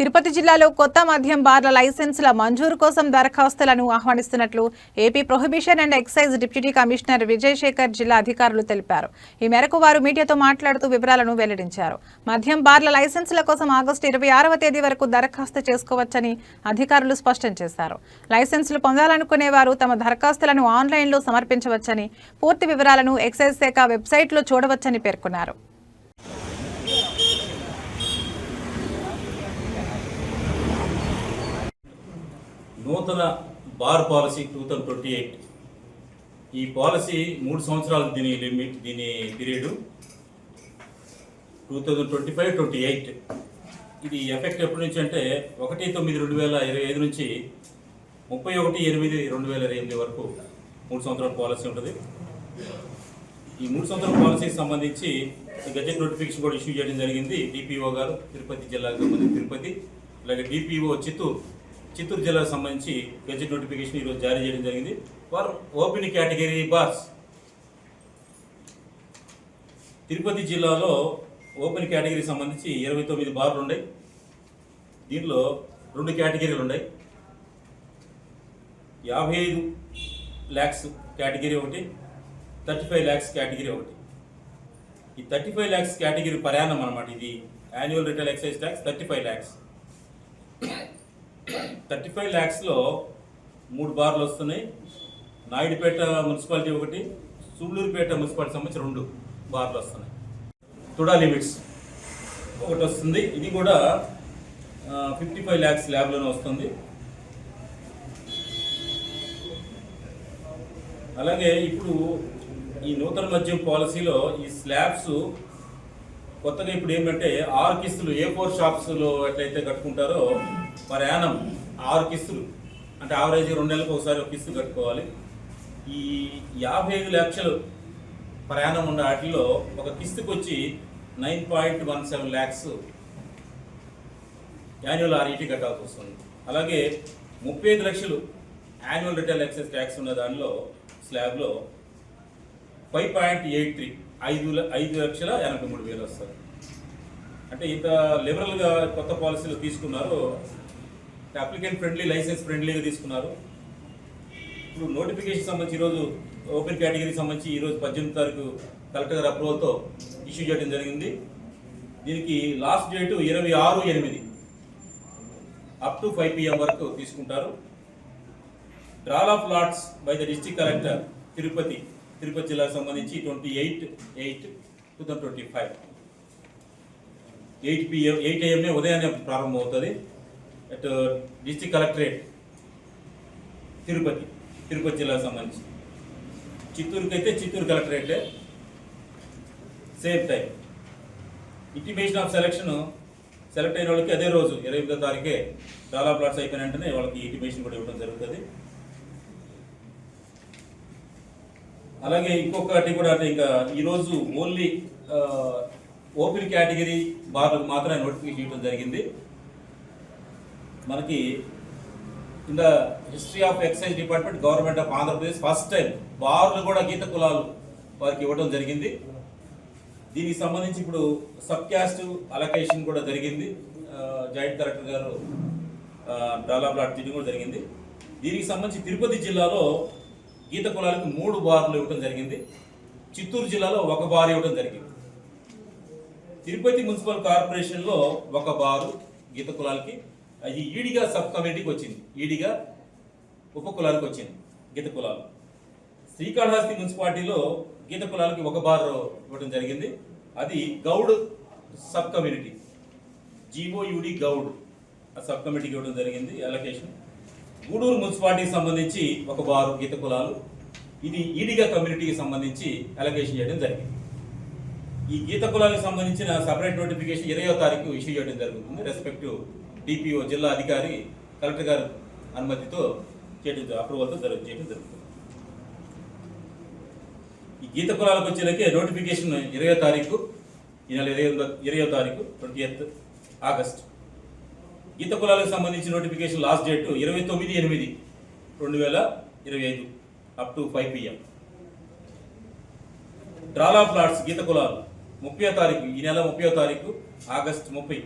తిరుపతి జిల్లాలో కొత్త మద్యం బార్ల లైసెన్సుల మంజూరు కోసం దరఖాస్తులను ఆహ్వానిస్తున్నట్లు AP prohibition and excise deputy commissioner Vijayasekhar జిల్లా అధికారులు తెలిపారు. ఈ మేరకు వారు మీడియాతో మాట్లాడుతూ వివరాలను వెల్లడించారు. మద్యం బార్ల లైసెన్సుల కోసం ఆగస్టు ఇరవై ఆరవ తేదీ వరకు దరఖాస్తు చేసుకోవచ్చని అధికారులు స్పష్టం చేశారు. లైసెన్సులు పొందాలనుకునే వారు తమ దరఖాస్తులను ఆన్లైన్లో సమర్పించవచ్చని పూర్తి వివరాలను ఎక్సైజ్ శాఖ వెబ్సైట్లో చూడవచ్చని పేర్కొన్నారు. నూతన bar policy two thousand twenty eight. ఈ పాలసీ మూడు సంవత్సరాలు దీని లిమిట్ దీని period two thousand twenty five twenty eight. ఇది ఎఫెక్ట్ ఎప్పటి నుంచి అంటే ఒకటి తొమ్మిది రెండు వేల ఇరవై ఐదు నుంచి ముప్పై ఒకటి ఎనిమిది రెండు వేల ఇరవై ఎనిమిది వరకు మూడు సంవత్సరాల పాలసీ ఉంటుంది. ఈ మూడు సంవత్సరాల పాలసీకి సంబంధించి గజెట్ నోటిఫికేషన్ కూడా ఇష్యూ చేయడం జరిగింది. డిపిఓ గారు తిరుపతి జిల్లాకు సంబంధించి తిరుపతి అలాగే డిపిఓ చిత్తూరు చిత్తూరు జిల్లాకు సంబంధించి గెజెట్ నోటిఫికేషన్ ఈరోజు జారీ చేయడం జరిగింది. For open category bars. Tirupati జిల్లాలో ఓపెన్ కేటగిరీకి సంబంధించి ఇరవై తొమ్మిది బార్లు ఉన్నాయి. దీనిలో రెండు కేటగిరీలు ఉన్నాయి. యాభై ఐదు ల్యాక్స్ కేటగిరీ ఒకటి థర్టీ ఫైవ్ ల్యాక్స్ కేటగిరీ ఒకటి. ఈ థర్టీ ఫైవ్ ల్యాక్స్ కేటగిరీ ప్రయాణం అనమాట ఇది. Annual retail excise tax thirty five lakhs. Thirty five ల్యాక్స్లో మూడు బార్లు వస్తున్నాయి. నాయుడుపేట మున్సిపాలిటీ ఒకటి సూళ్ళూరుపేట మున్సిపాలిటీ సంబంధించి రెండు బార్లు వస్తున్నాయి. తుడా లిమిట్స్ ఒకటి వస్తుంది. ఇది కూడా ఫిఫ్టీ ఫైవ్ ల్యాక్స్ ల్యాబ్లోనే వస్తుంది. అలాగే ఇప్పుడు ఈ నూతన మద్యం పాలసీలో ఈ స్లాబ్స్ కొత్తగా ఇప్పుడు ఏమంటే ఆరు కిస్తులు ఏ ఫోర్ షాప్స్లో ఎట్లయితే కట్టుకుంటారో ప్రయాణం ఆరు కిస్తులు. అంటే యావరేజ్ రెండు నెలలకు ఒకసారి ఒక కిస్తు కట్టుకోవాలి. ఈ యాభై ఐదు లక్షలు ప్రయాణం ఉన్న వాటిలో ఒక కిస్తుకు వచ్చి nine point one seven lakhs annual RET కట్టాల్సి వస్తుంది. అలాగే ముప్పై ఐదు లక్షలు యాన్యువల్ రిటైల్ ఎక్సైజ్ ట్యాక్స్ ఉన్న దానిలో స్లాబ్లో ఫైవ్ పాయింట్ ఎయిట్ త్రీ ఐదు ఐదు లక్షల ఎనభై మూడు వేలు వస్తుంది. అంటే ఇంత లిబరల్గా కొత్త పాలసీలు తీసుకున్నారు. అప్లికెంట్ ఫ్రెండ్లీ లైసెన్స్ ఫ్రెండ్లీగా తీసుకున్నారు. ఇప్పుడు నోటిఫికేషన్ సంబంధించి ఈరోజు ఓపెన్ కేటగిరీకి సంబంధించి ఈరోజు పద్దెనిమిది తారీఖు కలెక్టర్ గారి అప్రూవల్తో ఇష్యూ చేయడం జరిగింది. దీనికి లాస్ట్ డేటు ఇరవై ఆరు ఎనిమిది. అప్ టు ఫైవ్ పిఎం వరకు తీసుకుంటారు. Drawal of lots by the district collector Tirupati Tirupati జిల్లాకు సంబంధించి twenty eight eight two thousand twenty five eight PM eight ఏఎంనే ఉదయాన్నే ప్రారంభం అవుతుంది at district collectorate Tirupati Tirupati జిల్లాకు సంబంధించి. చిత్తూరుకి అయితే Chittoor కలెక్టరేటే. Same time. Intimation of selection select అయిన వాళ్ళకి అదే రోజు ఇరవై ఎనిమిదో తారీఖే చాలా ప్లాట్స్ అయిపోయిన వెంటనే వాళ్ళకి ఇంటిమేషన్ కూడా ఇవ్వడం జరుగుతుంది. అలాగే ఇంకొకటి కూడా అంటే ఇంకా ఈరోజు ఓన్లీ ఓపెన్ కేటగిరీ బార్లకు మాత్రమే నోటిఫికేషన్ ఇవ్వడం జరిగింది. మనకి in the history of excise department government of Andhra Pradesh first time బార్లు కూడా గీత కులాలు వారికి ఇవ్వడం జరిగింది. దీనికి సంబంధించి ఇప్పుడు సబ్ క్యాస్ట్ అలొకేషన్ కూడా జరిగింది. జాయింట్ కలెక్టర్ గారు డాలా ప్లాట్ తీయడం కూడా జరిగింది. దీనికి సంబంధించి తిరుపతి జిల్లాలో గీత కులాలకు మూడు బార్లు ఇవ్వడం జరిగింది. చిత్తూరు జిల్లాలో ఒక బార్ ఇవ్వడం జరిగింది. తిరుపతి మున్సిపల్ కార్పొరేషన్లో ఒక బారు గీత కులాలకి అది ఈడిగా సబ్ కమిటీకి వచ్చింది. ఈడిగా ఉప కులాలకు వచ్చింది గీత కులాలు. శ్రీకాళహస్తి మున్సిపాలిటీలో గీత కులాలకి ఒక బార్ ఇవ్వడం జరిగింది. అది Goud sub community G O U D Goud ఆ సబ్ కమిటీకి ఇవ్వడం జరిగింది అలొకేషన్ గూడూరు మున్సిపాలిటీకి సంబంధించి ఒక బారు గీత కులాలు. ఇది ఈడిగా కమ్యూనిటీకి సంబంధించి అలొకేషన్ చేయడం జరిగింది. ఈ గీత కులాలకు సంబంధించిన సపరేట్ నోటిఫికేషన్ ఇరవయో తారీఖు ఇష్యూ చేయడం జరుగుతుంది. రెస్పెక్టివ్ డిపిఓ జిల్లా అధికారి కలెక్టర్ గారు అనుమతితో చేయడం అప్రూవల్తో జరుగు చేయడం జరుగుతుంది. ఈ గీత కులాలకు వచ్చేలకే నోటిఫికేషన్ ఇరవై తారీఖు ఈ నెల ఇరవై ఇరవై తారీఖు ట్వంటీ ఎయిత్ ఆగస్ట్. గీత కులాలకు సంబంధించిన నోటిఫికేషన్ లాస్ట్ డేట్ ఇరవై తొమ్మిది ఎనిమిది రెండు వేల ఇరవై ఐదు అప్ టు ఫైవ్ పిఎం డ్రాలా ప్లాట్స్ గీత కులాలు. ముప్పై తారీఖు ఈ నెల ముప్పై తారీఖు ఆగస్ట్ ముప్పై.